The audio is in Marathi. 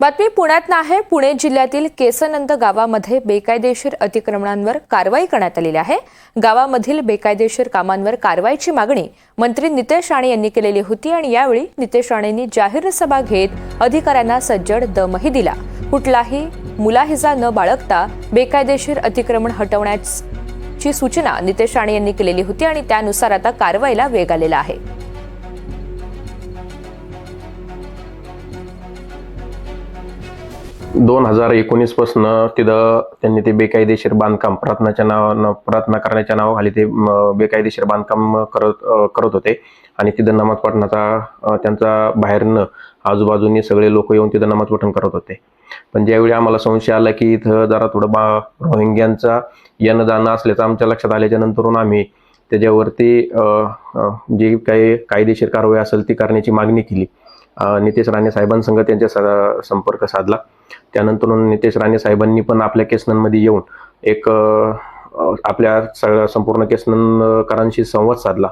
बातमी पुण्यात आहे पुणे जिल्ह्यातील केसनंद गावामध्ये बेकायदेशीर अतिक्रमणांवर कारवाई करण्यात आलेली आहे. गावामधील बेकायदेशीर कामांवर कारवाईची मागणी मंत्री नितेश राणे यांनी केलेली होती आणि यावेळी नितेश राणेंनी जाहीर सभा घेत अधिकाऱ्यांना सज्जड दमही दिला. कुठलाही मुलाहिजा न बाळगता बेकायदेशीर अतिक्रमण हटवण्याची सूचना नितेश राणे यांनी केलेली होती आणि त्यानुसार आता कारवाईला वेग आलेला आहे. दोन हजार एकोणीसपासून तिथं त्यांनी ते बेकायदेशीर बांधकाम प्रार्थनाच्या नावानं प्रार्थना करण्याच्या नावाखाली ते बेकायदेशीर बांधकाम करत करत होते. आणि तिथं नमाज पठणाचा त्यांचा बाहेरनं आजूबाजूनी सगळे लोक येऊन तिथं नमाज पठण करत होते. पण ज्यावेळी आम्हाला संशय आला की इथं जरा थोडं बा रोहिंग्यांचा येणं जाणं असल्याचं आमच्या लक्षात आल्याच्या नंतरून आम्ही त्याच्यावरती जी काही कायदेशीर कारवाई असेल ती करण्याची मागणी केली. नितेश राणे साहेबांसंग त्यांच्या सा संपर्क साधला. त्यानंतर नितेश राणे साहेबांनी पण आपल्या केसनमध्ये येऊन एक आपल्या सगळ्या संपूर्ण केसनकरांशी संवाद साधला.